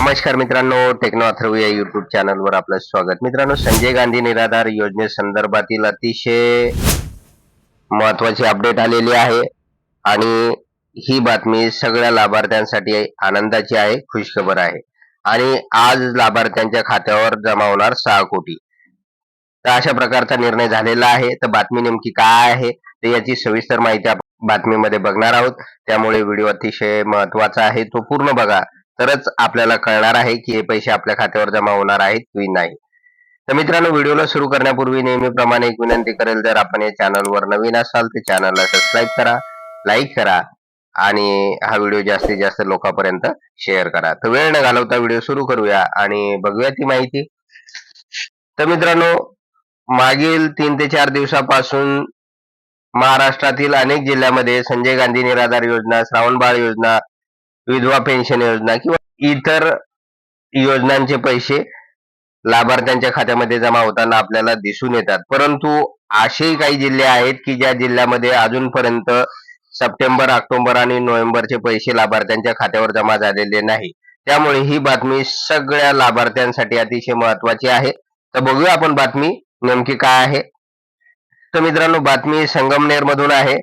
नमस्कार मित्रांनो टेक्नो अथर्व या युट्यूब चॅनलवर आपलं स्वागत. मित्रांनो संजय गांधी निराधार योजनेसंदर्भातील अतिशय महत्वाची अपडेट आलेली आहे आणि ही बातमी सगळ्या लाभार्थ्यांसाठी आनंदाची आहे खुशखबर आहे. आणि आज लाभार्थ्यांच्या खात्यावर जमा होणार सहा कोटी. तर अशा प्रकारचा निर्णय झालेला आहे. तर बातमी नेमकी काय आहे तर याची सविस्तर माहिती आपण बातमीमध्ये बघणार आहोत. त्यामुळे व्हिडिओ अतिशय महत्त्वाचा आहे. तो पूर्ण बघा. तरच आपल्याला कळणार आहे की हे पैसे आपल्या खात्यावर जमा होणार आहेत की नाही. तर मित्रांनो व्हिडिओला सुरू करण्यापूर्वी नेहमीप्रमाणे एक विनंती करेल जर आपण या चॅनलवर नवीन असाल तर चॅनलला सबस्क्राईब करा लाईक करा आणि हा व्हिडिओ जास्तीत जास्त लोकांपर्यंत शेअर करा. तर वेळ न घालवता व्हिडिओ सुरू करूया आणि बघूया ती माहिती. तर मित्रांनो मागील तीन ते चार दिवसापासून महाराष्ट्रातील अनेक जिल्ह्यामध्ये संजय गांधी निराधार योजना श्रावणबाळ योजना विधवा पेन्शन योजना किंवा इतर योजनांचे पैसे लाभार्थ्यांच्या खात्यामध्ये जमा होताना आपल्याला दिसून येतात. परंतु असेही काही जिल्हे आहेत की ज्या जिल्ह्यामध्ये अजूनपर्यंत सप्टेंबर ऑक्टोबर आणि नोव्हेंबरचे पैसे लाभार्थ्यांच्या खात्यावर जमा झालेले नाही. त्यामुळे ही बातमी सगळ्या लाभार्थ्यांसाठी अतिशय महत्वाची आहे. तर बघूया आपण बातमी नेमकी काय आहे. तर मित्रांनो बातमी संगमनेर मधून आहे.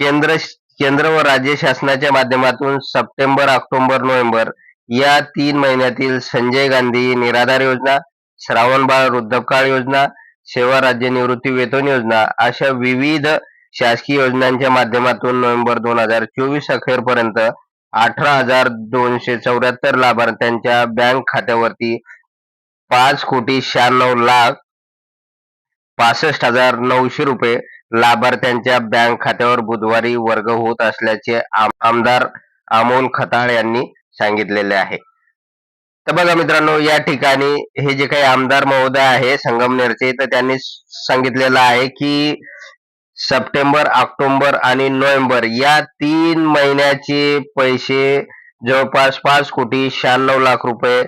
केंद्र केंद्र व राज्य शासनाच्या माध्यमातून सप्टेंबर ऑक्टोबर नोव्हेंबर या तीन महिन्यातील संजय गांधी निराधार योजना श्रावणबाळ वृद्धकाळ योजना सेवा राज्य निवृत्ती वेतन योजना अशा विविध शासकीय योजनांच्या माध्यमातून नोव्हेंबर दोन हजार चोवीस अखेरपर्यंत अठरा हजार दोनशे चौऱ्याहत्तर लाभार्थ्यांच्या बँक खात्यावरती पाच कोटी शहाण्णव लाख पासष्ट हजार नऊशे रुपये लाभार्थ्यांच्या बँक खात्यावर बुधवारी वर्ग होत असल्याचे आमदार अमोल खताळ यांनी सांगितलेले आहे. तर बघा मित्रांनो या ठिकाणी हे जे काही आमदार महोदय आहे संगमनेरचे तर त्यांनी सांगितलेलं आहे की सप्टेंबर ऑक्टोबर आणि नोव्हेंबर या तीन महिन्याचे पैसे जवळपास पाच कोटी शहाण्णव लाख रुपये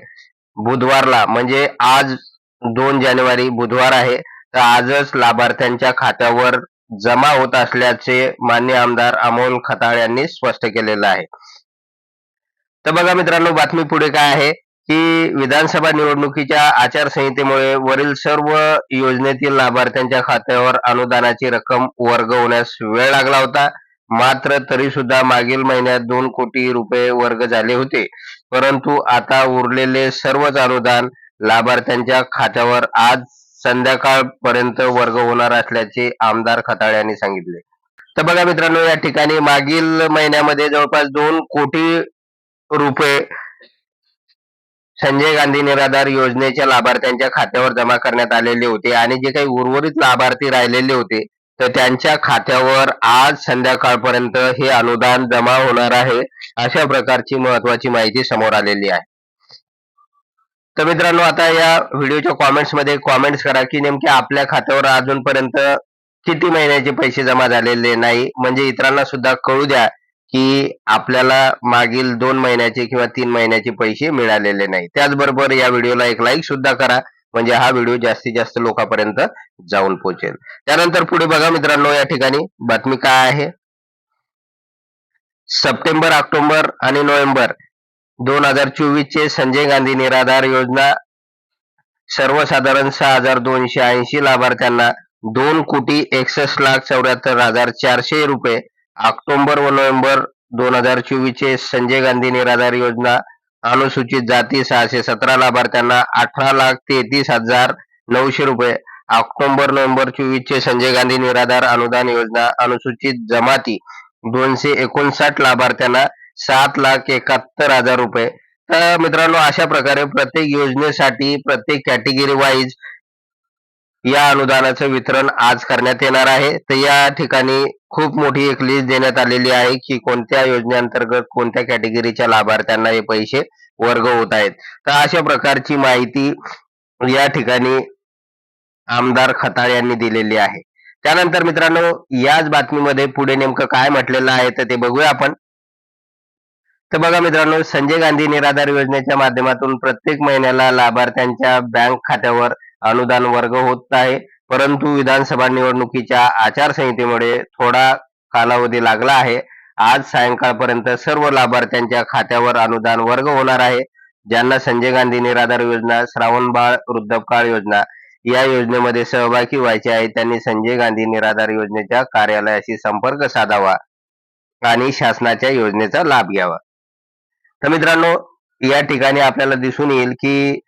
बुधवारला म्हणजे आज दोन जानेवारी बुधवार आहे तर आजच लाभार्थ्यांच्या खात्यावर जमा होत असल्याचे मान्य आमदार अमोल खताळ यांनी स्पष्ट केलेलं आहे. तर बघा मित्रांनो बातमी पुढे काय आहे? की विधानसभा निवडणुकीच्या आचारसंहितेमुळे वरील सर्व योजनेतील लाभार्थ्यांच्या खात्यावर अनुदानाची रक्कम वर्ग होण्यास वेळ लागला होता. मात्र तरी सुद्धा मागील महिन्यात दोन कोटी रुपये वर्ग झाले होते. परंतु आता उरलेले सर्वच अनुदान लाभार्थ्यांच्या खात्यावर आज संध्याकाळपर्यंत वर्ग होणार असल्याचे आमदार खताळ यांनी सांगितले. तर बघा मित्रांनो या ठिकाणी मागील महिन्यामध्ये जवळपास दोन कोटी रुपये संजय गांधी निराधार योजनेच्या लाभार्थ्यांच्या खात्यावर जमा करण्यात आलेले होते आणि जे काही उर्वरित लाभार्थी राहिलेले होते तर त्यांच्या खात्यावर आज संध्याकाळपर्यंत हे अनुदान जमा होणार आहे अशा प्रकारची महत्वाची माहिती समोर आलेली आहे. तर मित्रांनो आता या व्हिडिओच्या कॉमेंट्समध्ये कॉमेंट्स करा की नेमके आपल्या खात्यावर अजूनपर्यंत किती महिन्याचे पैसे जमा झालेले नाही? म्हणजे इतरांना सुद्धा कळू द्या की आपल्याला मागील दोन महिन्याचे किंवा तीन महिन्याचे पैसे मिळालेले नाही. त्याचबरोबर या व्हिडिओला एक लाईक सुद्धा करा म्हणजे हा व्हिडिओ जास्तीत जास्त लोकांपर्यंत जाऊन पोहोचेल. त्यानंतर पुढे बघा मित्रांनो या ठिकाणी बातमी काय आहे. सप्टेंबर ऑक्टोबर आणि नोव्हेंबर दोन हजार चोवीस चे संजय गांधी निराधार योजना सर्वसाधारण सहा हजार दोनशे ऐंशी लाभार्थ्यांना दोन कोटी एकसष्ट लाख चौऱ्याहत्तर हजार चारशे रुपये. ऑक्टोबर व नोव्हेंबर दोन हजार चोवीस चे संजय गांधी निराधार योजना अनुसूचित जाती सहाशे सतरा लाभार्थ्यांना अठरा लाख तेहतीस हजार नऊशे रुपये. ऑक्टोबर नोव्हेंबर चोवीस चे संजय गांधी निराधार अनुदान योजना अनुसूचित जमाती दोनशे एकोणसाठ लाभार्थ्यांना सात लाख एकाहत्तर हजार रुपये. तर मित्रांनो अशा प्रकारे प्रत्येक योजनेसाठी प्रत्येक कॅटेगरी वाईज या अनुदानाचं वितरण आज करण्यात येणार आहे. तर या ठिकाणी खूप मोठी एक लिस्ट देण्यात आलेली आहे की कोणत्या योजनेअंतर्गत कोणत्या कॅटेगरीच्या लाभार्थ्यांना हे पैसे वर्ग होत आहेत. तर अशा प्रकारची माहिती या ठिकाणी आमदार खताळ यांनी दिलेली आहे. त्यानंतर मित्रांनो याच बातमीमध्ये पुढे नेमकं काय म्हटलेलं आहे तर ते बघूया आपण. तर बघा मित्रांनो संजय गांधी निराधार योजनेच्या माध्यमातून प्रत्येक महिन्याला लाभार्थ्यांच्या बँक खात्यावर अनुदान वर्ग होत आहे. परंतु विधानसभा निवडणुकीच्या आचारसंहितेमुळे थोडा कालावधी लागला आहे. आज सायंकाळपर्यंत सर्व लाभार्थ्यांच्या खात्यावर अनुदान वर्ग होणार आहे. ज्यांना संजय गांधी निराधार योजना श्रावण बाळ वृद्धकाळ योजना या योजनेमध्ये सहभागी व्हायचे आहे त्यांनी संजय गांधी निराधार योजनेच्या कार्यालयाशी संपर्क साधावा आणि शासनाच्या योजनेचा लाभ घ्यावा. तर मित्रांनो या ठिकाणी आपल्याला दिसून येईल की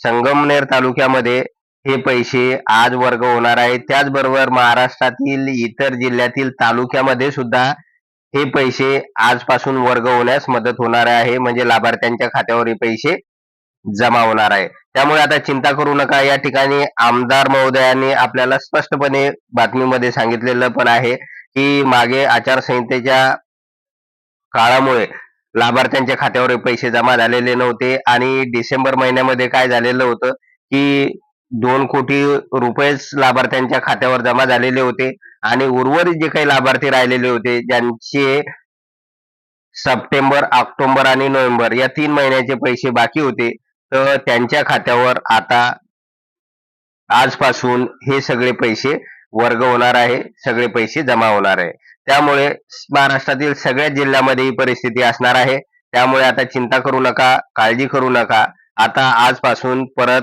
संगमनेर तालुक्यामध्ये हे पैसे आज वर्ग होणार आहे त्याचबरोबर महाराष्ट्रातील इतर जिल्ह्यातील तालुक्यामध्ये सुद्धा हे पैसे आजपासून वर्ग होण्यास मदत होणार आहे. म्हणजे लाभार्थ्यांच्या खात्यावर हे पैसे जमा होणार आहे. त्यामुळे आता चिंता करू नका. या ठिकाणी आमदार महोदयांनी आपल्याला स्पष्टपणे बातमीमध्ये सांगितलेलं पण आहे की मागे आचारसंहितेच्या काळामुळे लाभार्थ्यांच्या खात्यावर पैसे जमा झालेले नव्हते आणि डिसेंबर महिन्यामध्ये काय झालेलं होतं की दोन कोटी रुपयेच लाभार्थ्यांच्या खात्यावर जमा झालेले होते आणि उर्वरित जे काही लाभार्थी राहिलेले होते ज्यांचे सप्टेंबर ऑक्टोबर आणि नोव्हेंबर या तीन महिन्याचे पैसे बाकी होते तर त्यांच्या खात्यावर आता आजपासून हे सगळे पैसे वर्ग होणार आहे सगळे पैसे जमा होणार आहे. त्यामुळे महाराष्ट्रातील सगळ्या जिल्ह्यामध्ये ही परिस्थिती असणार आहे. त्यामुळे आता चिंता करू नका काळजी करू नका. आता आजपासून परत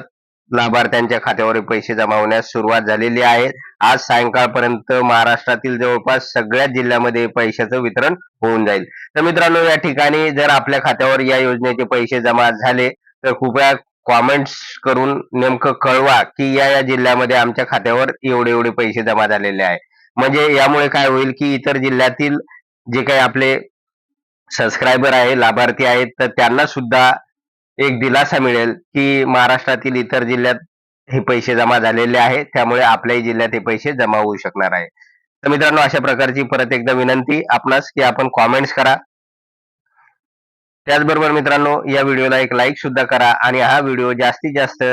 लाभार्थ्यांच्या खात्यावर पैसे जमा होण्यास सुरुवात झालेली आहे. आज सायंकाळपर्यंत महाराष्ट्रातील जवळपास सगळ्या जिल्ह्यामध्ये पैशाचं वितरण होऊन जाईल. तर मित्रांनो या ठिकाणी जर आपल्या खात्यावर या योजनेचे पैसे जमा झाले तर कृपया कॉमेंट्स करून नेमकं कळवा की या या जिल्ह्यामध्ये आमच्या खात्यावर एवढे एवढे पैसे जमा झालेले आहे. म्हणजे यामुळे काय होईल की इतर जिल्ह्यातील जे काही आपले सबस्क्रायबर आहे लाभार्थी आहेत तर त्यांना सुद्धा एक दिलासा मिळेल की महाराष्ट्रातील इतर जिल्ह्यात हे पैसे जमा झालेले आहेत त्यामुळे आपल्याही जिल्ह्यात हे पैसे जमा होऊ शकणार आहे. तर मित्रांनो अशा प्रकारची परत एकदा विनंती आपणास की आपण कॉमेंट्स करा. त्याचबरोबर मित्रांनो या व्हिडिओला एक लाईक सुद्धा करा आणि हा व्हिडिओ जास्तीत जास्त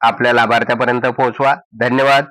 आपल्या लाभार्थ्यापर्यंत पोहोचवा. धन्यवाद.